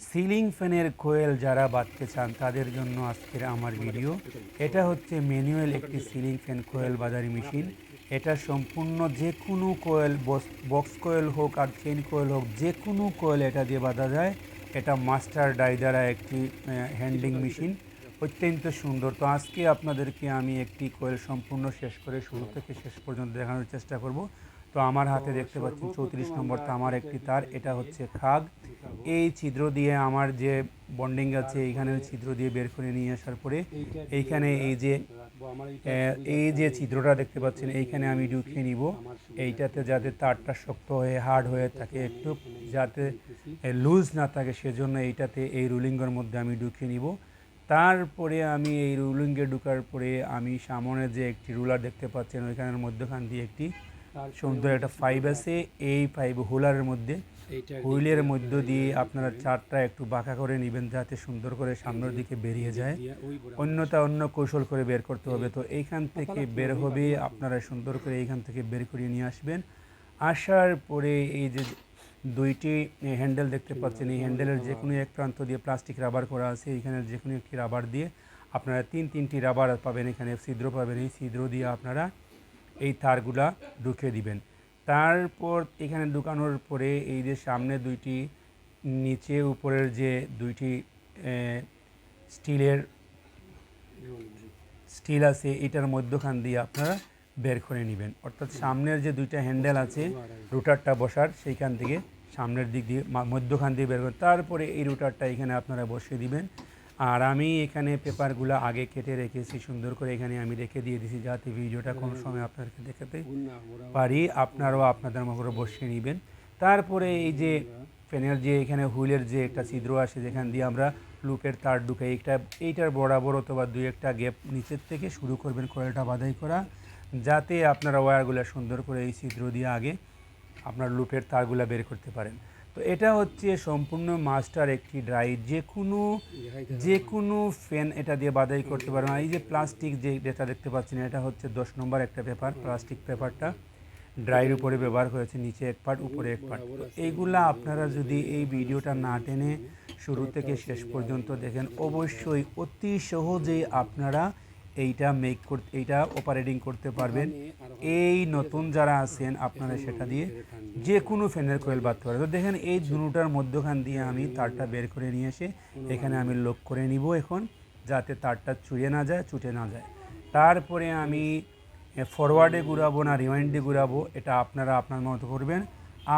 Ceiling ফ্যানের কোয়েল যারা বাঁধতে চান, তাদের জন্য আজকের আমার ভিডিও। এটা হচ্ছে ম্যানুয়াল একটি সিলিং ফ্যান কোয়েল বাজারি মেশিন। এটা সম্পূর্ণ যে কোনো কোয়েল বক্স কোয়েল হোক আর চেন কোয়েল হোক, যে কোনো কোয়েল এটা দিয়ে বাঁধা যায়। এটা মাস্টার ডাই দ্বারা একটি হ্যান্ডলিং মেশিন। অত্যন্ত সুন্দর। তো আজকে আপনাদেরকে আমি একটি কোয়েল সম্পূর্ণ শেষ করে শুরু থেকে শেষ পর্যন্ত দেখানোর চেষ্টা করব। তো আমার হাতে দেখতে পাচ্ছেন চৌত্রিশ নম্বর তামার একটি তার। এটা হচ্ছে খাগ। এই ছিদ্র দিয়ে আমার যে বন্ডিং আছে এইখানে ওই ছিদ্র দিয়ে বের করে নিয়ে আসার পরে এইখানে এই যে এই যে ছিদ্রটা দেখতে পাচ্ছেন এইখানে আমি ঢুকিয়ে নিব। এইটাতে যাতে তারটা শক্ত হয়ে হার্ড হয়ে থাকে একটু যাতে লুজ না থাকে সেজন্য এইটাতে এই রুলিংয়ের মধ্যে আমি ঢুকিয়ে নিব। তারপরে আমি এই রুলিংয়ে ঢুকার পরে আমি সামনে যে একটি রুলার দেখতে পাচ্ছেন ওইখানের মধ্যখান দিয়ে একটি সুন্দর একটা ফাইভ আছে এই ফাইভ হোলারের মধ্যে। হুইলের মধ্য দিয়ে আপনারা চারটা একটু বাঁকা করে নেবেন যাতে সুন্দর করে সামনের দিকে বেরিয়ে যায়। অন্যটা অন্য কৌশল করে বের করতে হবে। তো এইখান থেকে বের হবে আপনারা সুন্দর করে এইখান থেকে বের করিয়ে নিয়ে আসবেন। আসার পরে এই যে দুইটি হ্যান্ডেল দেখতে পাচ্ছেন এই হ্যান্ডেলের যে কোনো এক প্রান্ত দিয়ে প্লাস্টিক রাবার করা আছে এখানে যে কোনো একটি রাবার দিয়ে আপনারা তিন তিনটি রাবার পাবেন। এখানে ছিদ্র পাবেন এই ছিদ্র দিয়ে আপনারা এই তারগুলা ঢুকে দিবেন। তারপর এখানে ঢুকানোর পরে এই যে সামনে দুইটি, নিচে উপরের যে দুইটি স্টিলের স্টিল আছে, এটার মধ্যখান দিয়ে আপনারা বের করে নেবেন। অর্থাৎ সামনের যে দুইটা হ্যান্ডেল আছে, রুটারটা বসার, সেইখান থেকে সামনের দিক দিয়ে মধ্যখান দিয়ে বের করেন তারপরে এই রুটারটা এখানে আপনারা বসিয়ে দিবেন। আর আমি এখানে পেপারগুলো আগে কেটে রেখেছি সুন্দর করে এখানে আমি রেখে দিয়ে দিয়েছি যাতে ভিডিওটা কোনো সময় আপনাদেরকে দেখাতে পারি। আপনারাও আপনাদের মতো বসিয়ে নেবেন। তারপরে এই যে ফ্যানের যে এখানে হুইলের যে একটা ছিদ্র আসে যেখান দিয়ে আমরা লুপের তার ঢুকে এইটা এইটার বরাবর অথবা দুই একটা গ্যাপ নিচের থেকে শুরু করবেন কয়েলটা বাধাই করা যাতে আপনারা ওয়্যারগুলো সুন্দর করে এই ছিদ্র দিয়ে আগে আপনার লুপের তারগুলো বের করতে পারেন। তো এটা হচ্ছে সম্পূর্ণ মাস্টার একটি ড্রাই, যে কোনো যে কোনো ফ্যান এটা দিয়ে বাধাই করতে পারেন আর এই যে প্লাস্টিক যে যেটা দেখতে পাচ্ছেন, এটা হচ্ছে দশ নম্বর একটা পেপার, প্লাস্টিক পেপারটা। ড্রাইয়ের উপরে ব্যবহার করেছে, নিচে এক পার্ট, উপরে এক পার্ট। তো এইগুলা আপনারা যদি এই ভিডিওটা না টেনে শুরু থেকে শেষ পর্যন্ত দেখেন, অবশ্যই অতি সহজেই আপনারা এইটা মেক করতে এইটা অপারেটিং করতে পারবেন। এই নতুন যারা আছেন আপনারা সেটা দিয়ে যে কোনো ফ্যানের কোয়েল বাঁধতে পারবেন তো দেখেন এই দুটার মধ্যখান দিয়ে আমি তারটা বের করে নিয়ে এসে এখানে আমি লক করে নিব এখন যাতে তারটা চুড়ে না যায় চুটে না যায়। তারপরে আমি ফরওয়ার্ডে ঘুরাবো না রিমাইন্ডে ঘুরাবো এটা আপনারা আপনার মতো করবেন।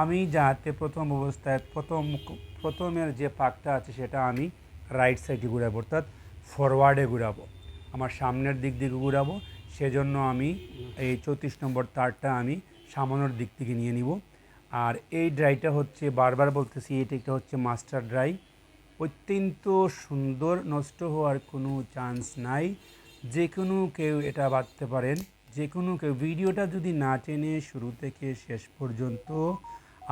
আমি যাতে প্রথম অবস্থায় প্রথম প্রথমের যে পাকটা আছে সেটা আমি রাইট সাইডে ঘুরাবো অর্থাৎ ফরওয়ার্ডে ঘুরাবো। আমার সামনের দিক থেকে ঘুরাবো, সেজন্য আমি এই চৌত্রিশ নম্বর তারটা আমি সামনের দিক থেকে নিয়ে নিব। আর এই ড্রাইটা হচ্ছে, বারবার বলতেছি, এটা একটা হচ্ছে মাস্টার ড্রাই অত্যন্ত সুন্দর, নষ্ট হওয়ার কোনো চান্স নাই। যে কোনো কেউ এটা বাঁধতে পারেন। যে কোনো কেউ। ভিডিওটা যদি না টেনে শুরু থেকে শেষ পর্যন্ত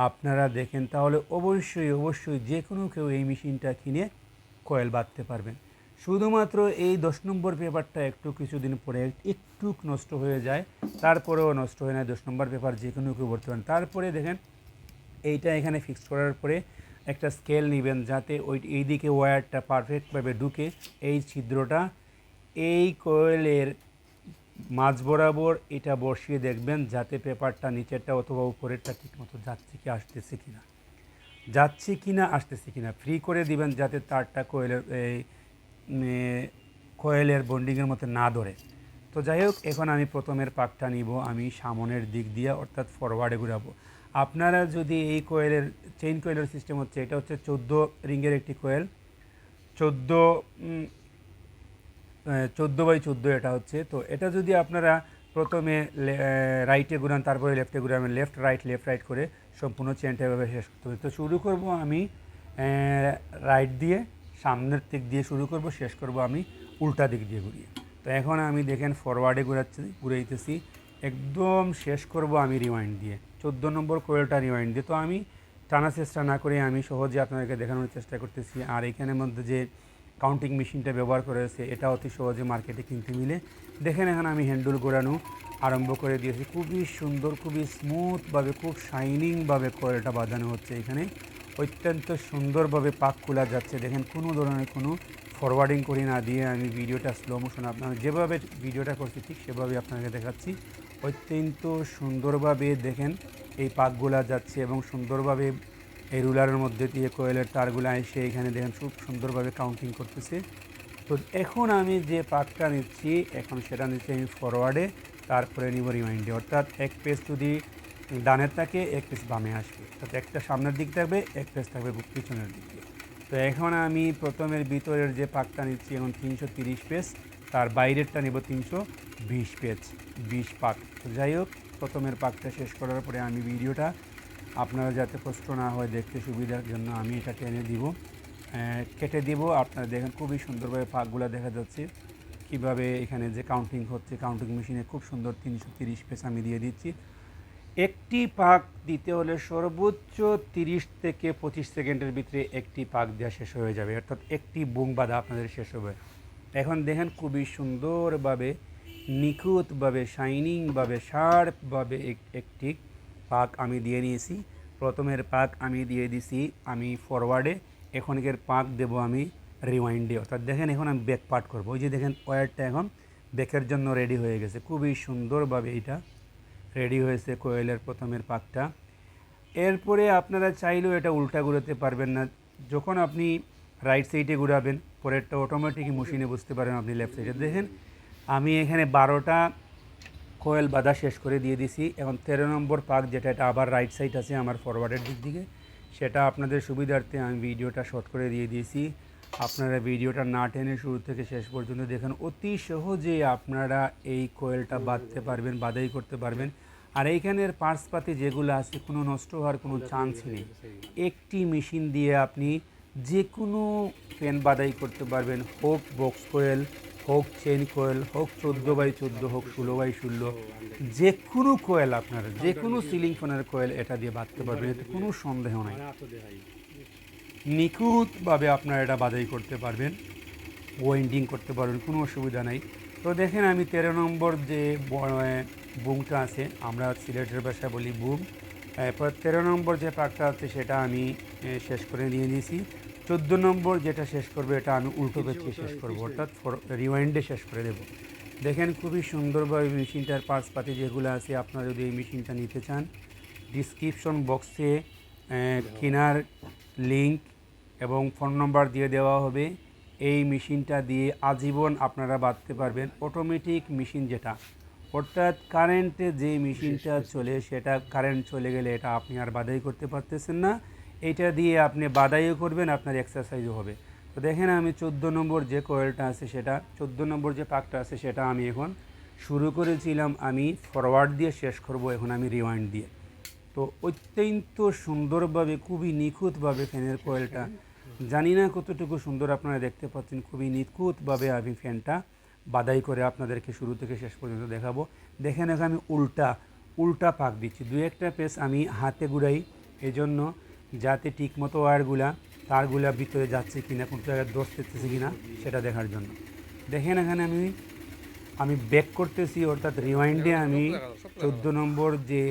আপনারা দেখেন, তাহলে অবশ্যই অবশ্যই যে কোনো কেউ এই মেশিনটা কিনে কয়েল বাঁধতে পারবেন। শুধুমাত্র এই দশ নম্বর পেপারটা একটু কিছুদিন পরে একটু নষ্ট হয়ে যায়, তারপরেও নষ্ট হয় না দশ নম্বর পেপার যে কোনো কেউ ভরতে পারেন। তারপরে দেখেন, এইটা এখানে ফিক্স করার পরে একটা স্কেল নেবেন যাতে ওই এই দিকে ওয়্যারটা পারফেক্টভাবে ঢুকে এই ছিদ্রটা এই কোয়েলের মাঝ বরাবর এটা বসিয়ে দেখবেন যাতে পেপারটা নিচেরটা অথবা উপরেরটা ঠিকমতো যাচ্ছে কি আসতেছে কিনা। যাচ্ছে কিনা, আসতেছে কিনা ফ্রি করে দিবেন যাতে তারটা কোয়েলের এই কোয়েলের বন্ডিংয়ের মধ্যে না ধরে। তো যাই হোক, এখন আমি প্রথমের পাকটা নিব, আমি সামনের দিক দিয়ে, অর্থাৎ ফরওয়ার্ডে ঘুরাবো। আপনারা যদি এই কোয়েলের চেইন কোয়েলের সিস্টেম হচ্ছে, এটা হচ্ছে চোদ্দ রিঙ্গের একটি কোয়েল। চোদ্দ চোদ্দ বাই চোদ্দ এটা হচ্ছে। তো এটা যদি আপনারা প্রথমে রাইটে ঘুরান, তারপরে লেফটে ঘুরাবেন লেফট রাইট লেফট রাইট করে সম্পূর্ণ চেনটা এভাবে শেষ করতে হবে। তো শুরু করব আমি রাইট দিয়ে। সামনের দিক দিয়ে শুরু করব, শেষ করব আমি উল্টা দিক দিয়ে ঘুরিয়ে। তো এখন আমি দেখেন ফরওয়ার্ডে ঘুরাচ্ছি, ঘুরাইতেছি। একদম শেষ করব আমি রিওয়াইন্ড দিয়ে। চোদ্দ নম্বর কোয়েলটা রিওয়াইন্ড দিয়ে। তো আমি টানা চেষ্টা না করে আমি সহজে আপনাদেরকে দেখানোর চেষ্টা করতেছি। আর এখানের মধ্যে যে কাউন্টিং মেশিনটা ব্যবহার করেছে এটা অতি সহজে মার্কেটে কিনতে মিলে। দেখেন এখন আমি হ্যান্ডেল ঘোরানো আরম্ভ করে দিয়েছি। খুবই সুন্দর, খুবই স্মুথভাবে খুব শাইনিংভাবে কয়েলটা বাঁধানো হচ্ছে এখানে। অত্যন্ত সুন্দরভাবে পাক খোলা যাচ্ছে। দেখেন, কোনো ধরনের কোনো ফরওয়ার্ডিং করি না দিয়ে আমি ভিডিওটা স্লো মোশন আপনারা যেভাবে ভিডিওটা করছি, ঠিক সেভাবে আপনাকে দেখাচ্ছি। অত্যন্ত সুন্দরভাবে দেখেন এই পাকগুলা যাচ্ছে এবং সুন্দরভাবে এই রুলারের মধ্যে দিয়ে কোয়েলের তারগুলো এসে এখানে দেখেন খুব সুন্দরভাবে কাউন্টিং করতেছে। তো এখন আমি যে পাকটা নিচ্ছি, এখন সেটা নিচ্ছি আমি ফরওয়ার্ডে তারপরে নিব রিমাইন্ডে অর্থাৎ এক পেজ যদি ডানের থাকে এক পেজ বামে আসবে। অর্থাৎ একটা সামনের দিক থাকবে, এক পেজ থাকবে পিছনের দিকে তো এখন আমি প্রথমের ভিতরের যে পাকটা নিচ্ছি, এখন তিনশো তিরিশ পেজ, তার বাইরেরটা নেব তিনশো বিশ পেজ, বিশ পাক। তো যাই হোক, প্রথমের পাকটা শেষ করার পরে আমি ভিডিওটা আপনারা যাতে কষ্ট না হয় দেখতে সুবিধার জন্য আমি এটা টেনে দিব। কেটে দিব। আপনারা দেখেন খুবই সুন্দরভাবে পাকগুলো দেখা যাচ্ছে। কীভাবে এখানে যে কাউন্টিং হচ্ছে কাউন্টিং মেশিনে খুব সুন্দর তিনশো তিরিশ পেস আমি দিয়ে দিচ্ছি। একটি পাক দিতে হলে সর্বোচ্চ তিরিশ থেকে পঁচিশ সেকেন্ডের ভিতরে একটি পাক দেওয়া শেষ হয়ে যাবে। অর্থাৎ একটি বুং বাঁধা আপনাদের শেষ হবে। এখন দেখেন খুবই সুন্দরভাবে, নিখুঁতভাবে, শাইনিংভাবে, শার্পভাবে একটি পাক আমি দিয়ে নিয়েছি। প্রথমের পাক আমি দিয়ে দিছি আমি ফরওয়ার্ডে এখনকার পাক দেব আমি রিওয়াইন্ডে অর্থাৎ দেখেন এখন আমি ব্যাক পার্ট করব। ওই যে দেখেন ওয়ারটা এখন ব্যাকের জন্য রেডি হয়ে গেছে। খুবই সুন্দরভাবে এটা রেডি হয়েছে কোয়েলের প্রথমের পাকটা এরপরে আপনারা চাইলেও এটা উল্টা ঘুরাতে পারবেন না। যখন আপনি রাইট সাইডে ঘুরাবেন, পরেরটা অটোমেটিক মেশিনে বুঝতে পারেন আপনি লেফট সাইডে দেখেন, আমি এখানে বারোটা কোয়েল বাঁধা শেষ করে দিয়ে দিছি। এবং তেরো নম্বর পাক যেটা, এটা আবার রাইট সাইড আছে আমার ফরওয়ার্ডের দিক দিকে। সেটা আপনাদের সুবিধার্থে আমি ভিডিওটা শর্ট করে দিয়ে দিয়েছি। আপনারা ভিডিওটা না টেনে শুরু থেকে শেষ পর্যন্ত দেখেন। অতি সহজে আপনারা এই কোয়েলটা বাঁধতে পারবেন বাধাই করতে পারবেন। আর এইখানের পার্সপাতি যেগুলো আছে কোনো নষ্ট হওয়ার কোনো চান্স নেই। একটি মেশিন দিয়ে আপনি যে কোনো ফ্যান বাদাই করতে পারবেন। হোক বক্স কোয়েল হোক চেন কোয়েল হোক চোদ্দ বাই চোদ্দ হোক ষোলো বাই ষোলো যে কোনো কোয়েল আপনারা যে কোনো সিলিং ফ্যানের কোয়েল এটা দিয়ে বাঁধতে পারবেন এতে কোনো সন্দেহ নাই। নিখুঁতভাবে আপনারা এটা বাদাই করতে পারবেন। ওয়েন্ডিং করতে পারবেন কোনো অসুবিধা নাই। তো দেখেন আমি তেরো নম্বর যে বুমটা আছে আমরা সিলেটের ভাষায় বলি বুম। এরপর তেরো নম্বর যে পাকটা আছে সেটা আমি শেষ করে নিয়ে নিয়েছি চোদ্দ নম্বর যেটা শেষ করবে এটা আমি উল্টো পেঁচিয়ে শেষ করব অর্থাৎ রিওয়াইন্ডে শেষ করে দেব। দেখেন খুবই সুন্দরভাবে মেশিনটার পার্টসপাতি যেগুলো আছে আপনারা যদি এই মেশিনটা নিতে চান ডিসক্রিপশন বক্সে কেনার লিঙ্ক এবং ফোন নম্বর দিয়ে দেওয়া হবে। এই মেশিনটা দিয়ে আজীবন আপনারা বাঁধতে পারবেন। অটোমেটিক মেশিন যেটা অর্থাৎ কারেন্টে যে মেশিনটা চলে সেটা কারেন্ট চলে গেলে এটা আপনি আর বাধাই করতে পারতেছেন না। এটা দিয়ে আপনি বাধাইও করবেন আপনার এক্সারসাইজও হবে। তো দেখেন আমি চোদ্দ নম্বর যে কয়েলটা আছে সেটা চোদ্দ নম্বর যে পাকটা আছে সেটা আমি এখন শুরু করেছিলাম আমি ফরওয়ার্ড দিয়ে শেষ করব এখন আমি রিওয়াইন্ড দিয়ে। তো অত্যন্ত সুন্দরভাবে খুবই নিখুঁতভাবে ফ্যানের কয়েলটা। জানি না কতটুকু সুন্দর আপনারা দেখতে পাচ্ছেন খুবই নিখুঁতভাবে আমি ফ্যানটা বাদাই করে আপনাদেরকে শুরু থেকে শেষ পর্যন্ত দেখাবো। দেখেন এখন আমি উল্টা উল্টা পাক দিচ্ছি। দু একটা পেস আমি হাতে ঘুরাই এজন্য যাতে ঠিকমতো ওয়ারগুলা তারগুলা ভিতরে যাচ্ছে কিনা কোন জায়গায় দোষ পেতেছে কিনা সেটা দেখার জন্য। দেখেন এখানে আমি আমি ব্যাক করতেছি অর্থাৎ রিওয়াইন্ডে আমি চোদ্দ নম্বর যে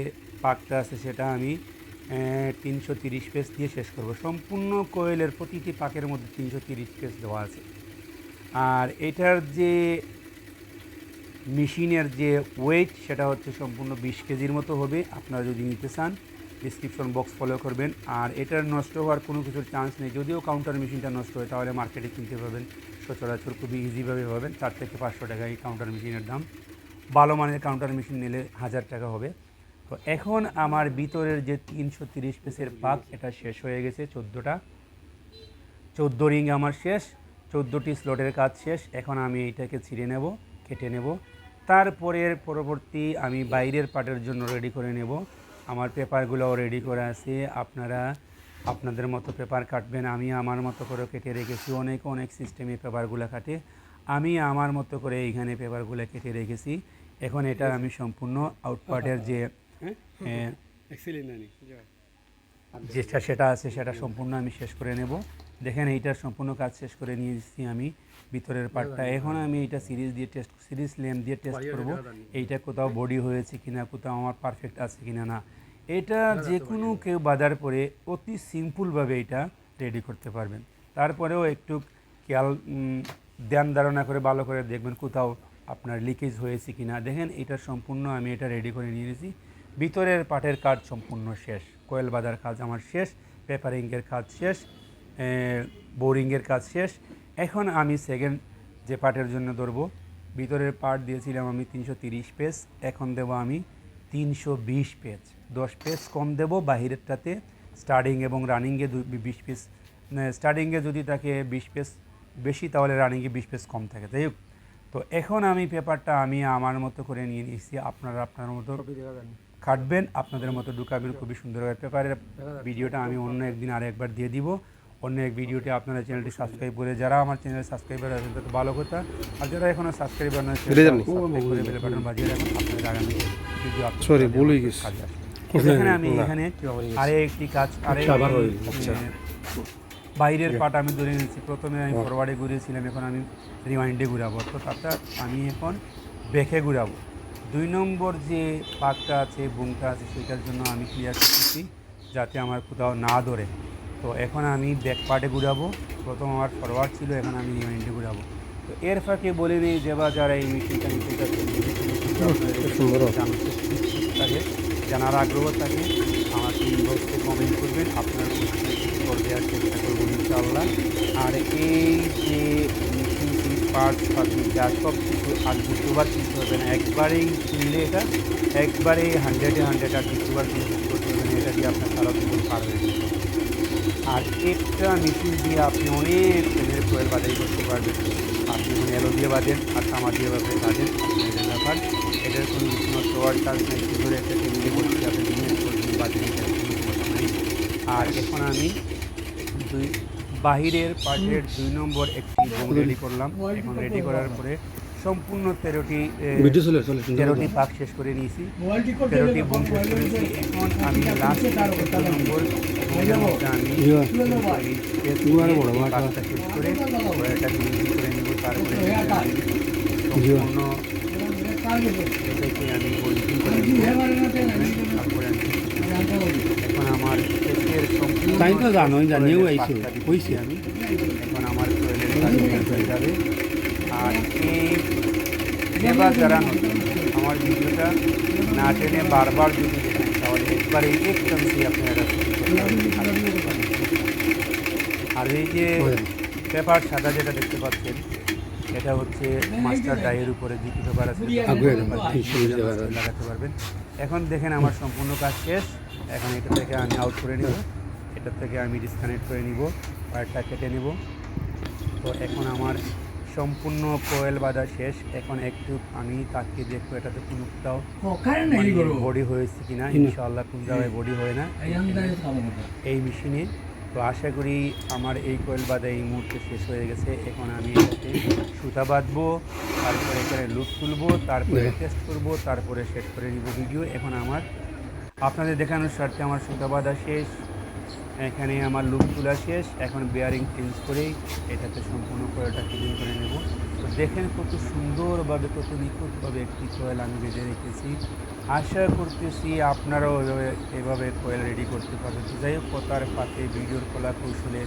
পাকটা আছে সেটা আমি তিনশো তিরিশ পেজ দিয়ে শেষ করব। সম্পূর্ণ কোয়েলের প্রতিটি পাকের মধ্যে তিনশো তিরিশ পেজ দেওয়া আছে। আর এটার যে মেশিনের যে ওয়েট, সেটা হচ্ছে সম্পূর্ণ বিশ কেজির মতো হবে। আপনারা যদি নিতে চান ডিসক্রিপশন বক্স ফলো করবেন। আর এটার নষ্ট হওয়ার কোনো কিছুর চান্স নেই। যদিও কাউন্টার মেশিনটা নষ্ট হয়, তাহলে মার্কেটে কিনতে পাবেন। সচরাচর খুবই ইজিভাবে পাবেন। চার থেকে পাঁচশো টাকা এই কাউন্টার মেশিনের দাম। ভালো মানের কাউন্টার মেশিন নিলে হাজার টাকা হবে। তো এখন আমার ভিতরের যে তিনশো তিরিশ পিসের পাক, এটা শেষ হয়ে গেছে চোদ্দোটা। চোদ্দ রিং আমার শেষ, চোদ্দোটি স্লটের কাজ শেষ। এখন আমি এইটাকে ছিঁড়ে নেব, কেটে নেব। তারপরের পরবর্তী আমি বাইরের পার্টের জন্য রেডি করে নেব। আমার পেপারগুলোও রেডি করে আছে। আপনারা আপনাদের মতো পেপার কাটবেন, আমি আমার মতো করে কেটে রেখেছি। অনেক অনেক সিস্টেমে পেপারগুলো কাটে। আমি আমার মতো করে এইখানে পেপারগুলো কেটে রেখেছি। এখন এটা আমি সম্পূর্ণ আউটপার্টের যে আহ, যেটা সেটা আছে সেটা সম্পূর্ণ আমি শেষ করে নেব। দেখেন এইটার সম্পূর্ণ কাজ শেষ করে নিয়েছি আমি ভিতরের পার্টটা। এখন আমি এইটা সিরিজ দিয়ে টেস্ট সিরিজ ল্যাম্প দিয়ে টেস্ট করব। এইটা কোথাও বডি হয়েছে কিনা কোথাও আমার পারফেক্ট আছে কিনা না। এটা যে কোনো কেউ বাজার পরে অতি সিম্পলভাবে এটা রেডি করতে পারবেন। তারপরেও একটু খেয়াল ধ্যান ধারণা করে ভালো করে দেখবেন কোথাও আপনার লিকেজ হয়েছে কি না দেখেন এটা সম্পূর্ণ আমি এটা রেডি করে নিয়ে নিয়েছি। ভিতরের পাটের কাজ সম্পূর্ণ শেষ। কোয়েল বাঁধার কাজ আমার শেষ, পেপারিংয়ের কাজ শেষ বোরিংয়ের কাজ শেষ। এখন আমি সেকেন্ড যে পার্টের জন্য ধরবো, ভিতরের পার্ট দিয়েছিলাম আমি তিনশো তিরিশ পেজ, এখন দেবো আমি তিনশো বিশ পেজ। দশ পেজ কম দেবো, বাহিরেরটাতে স্টার্টিং এবং রানিংয়ে বিশ পেজ স্টার্টিংয়ে যদি থাকে বিশ পেজ বেশি, তাহলে রানিংয়ে বিশ পেজ কম থাকে। তাই তো এখন আমি পেপারটা আমি আমার মতো করে নিয়ে নিয়েছি, আপনারা আপনার মতো কাটবেন। আপনাদের মতো ঢুকাবেন খুবই সুন্দর হবে পেপারের ভিডিওটা আমি অন্য একদিন আর একবার দিয়ে দিব। অন্য এক ভিডিওতে আপনারা চ্যানেলটি সাবস্ক্রাইব করে যারা আমার চ্যানেল সাবস্ক্রাইবার আছেন তাদের ভালো কথা। আর যারা এখনও সাবস্ক্রাইবার বেল বাটন বাজিয়ে রাখুন। আপনাদের আগামী ভিডিও গেছে। আসবে। এখানে আমি এখানে আরে একটি কাজ আরে আবার হয়ে গেছে। আচ্ছা। বাইরের পাট আমি ধরে নিয়েছি। প্রথমে আমি ফরওয়ার্ডে ঘুরিয়েছিলাম এখন আমি রিমাইন্ডে ঘুরাবো। তো তারটা আমি এখন বেঁকে ঘুরাবো। দুই নম্বর যে পাকটা আছে বুমটা আছে সেটার জন্য আমি ক্লিয়ার করতেছি যাতে আমার কোথাও না ধরে। তো এখন আমি ব্যাক পার্টে ঘুরাবো। প্রথম আমার ফরওয়ার্ড ছিল এখন আমি রিমাইন্ডে ঘুরাবো। তো এর ফাঁকে বলে নিই যে বা যারা এই মেশিনটা সুন্দর। থাকে জানার আগ্রহ থাকে। আমাকে ইনবক্সে কমেন্ট করবেন আপনার উত্তর দেওয়ার চেষ্টা করব ইনশাআল্লাহ। আর এই যে পার্ট পাবেন যা সব কিছু আর দ্বিতীয়বার কিনতে হবে না। একবারেই কিনলে এটা একবারে হান্ড্রেডে হান্ড্রেড আর দ্বিতীয়বার কোনো কিছু করতে হবে না, এটা দিয়ে আপনার সারা জীবন পারবেন। আর একটা মেশিন দিয়ে আপনি অনেক ট্রেনের কোয়েল বাজাই করতে পারবেন। আপনি যখন এলো দিয়ে বাজেন আর তামা দিয়ে বাজেন বাজেন এটার ব্যাপার এটার কোনো রীতিমতো ওয়ার্ড চার্জ নেই, শুধু একটা টেবিলে বসে আপনি বিজনেস করবেন বাজেন কোনো আর এখন আমি দুই বাহিরের পার্টের দুই নম্বর একটি বোম রেডি করলাম। এখন রেডি করার পরে সম্পূর্ণ তেরোটি তেরোটি পাক শেষ করে নিয়েছি। তেরোটি বোম শেষ করেছি। এখন আমি লাস্ট নম্বর আমি পাকটা শেষ করে তারপরে সম্পূর্ণ আমি নেব এখন আমার শেষের সম্পূর্ণ তাই তো জানিয়েও কোয়েলের আইছে, কইছে। আমি এখন আমার কাজ হয়ে যাবে আর সেবা যারা আমার ভিডিওটা না টেনে বারবার যদি দেখেন তাহলে একবার এই এক চান্সে আপনারা আর এই যে পেপার সাদা যেটা দেখতে পাচ্ছেন এটা হচ্ছে মাস্টার ডাইয়ের উপরে পেপার আছে। লাগাতে পারবেন। এখন দেখেন আমার সম্পূর্ণ কাজ শেষ। এখন এটা থেকে আমি আউট করে নিব। এটা থেকে আমি ডিসকানেক্ট করে নিব ওয়ারটা কেটে নিব। তো এখন আমার সম্পূর্ণ কোয়েল বাঁধা শেষ। এখন একটু আমি তাকিয়ে দেখব এটাতে কোনো কোথাও বডি হয়েছে কিনা ইনশাল্লাহ কোন জায়গায় বডি হয় না। এই মেশিনে তো আশা করি আমার এই কোয়েল বাঁধা এই মুহূর্তে শেষ হয়ে গেছে। এখন আমি এটাতে সুতা বাঁধবো তারপরে এখানে লুপ তুলবো তারপরে টেস্ট করব তারপরে সেট করে নিব ভিডিও এখন আমার আপনাদের দেখানোর স্বার্থে আমার সুতা বাঁধা শেষ এখানে আমার লুপ তোলা শেষ। এখন বেয়ারিং চেঞ্জ করেই এটাতে সম্পূর্ণ কোয়েলটা ক্লিন করে নেব। তো দেখেন কত সুন্দরভাবে কত নিখুঁতভাবে একটি কয়েল আমি বেঁধে রেখেছি। আশা করতেছি আপনারাও এভাবে এভাবে কোয়েল রেডি করতে পারবেন। তো যাই হোক কথার পাতে ভিডিওর কলা কৌশলে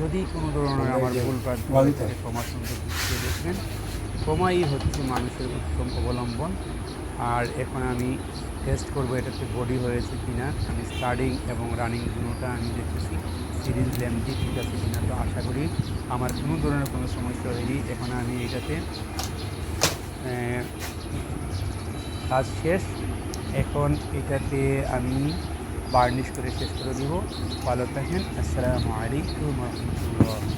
যদি কোনো ধরনের আমার ভুল হয়ে থাকে ক্ষমা সুন্দর দৃষ্টিতে দেখবেন। ক্ষমাই হচ্ছে মানুষের উত্তম অবলম্বন। আর এখন আমি টেস্ট করব এটাতে বডি হয়েছে কিনা। আমি স্টার্টিং এবং রানিং দুটোটা আমি দেখেছি সিরিজ লেন্থি ঠিক আছে কিনা তো আশা করি আমার কোনো ধরনের কোনো সমস্যা হয়নি। এখন আমি এটাতে কাজ শেষ। এখন এটাতে আমি বার্নিশ করে শেষ করে দিব। ভালো থাকেন। আসসালামু আলাইকুম রহমতুল্লাহ।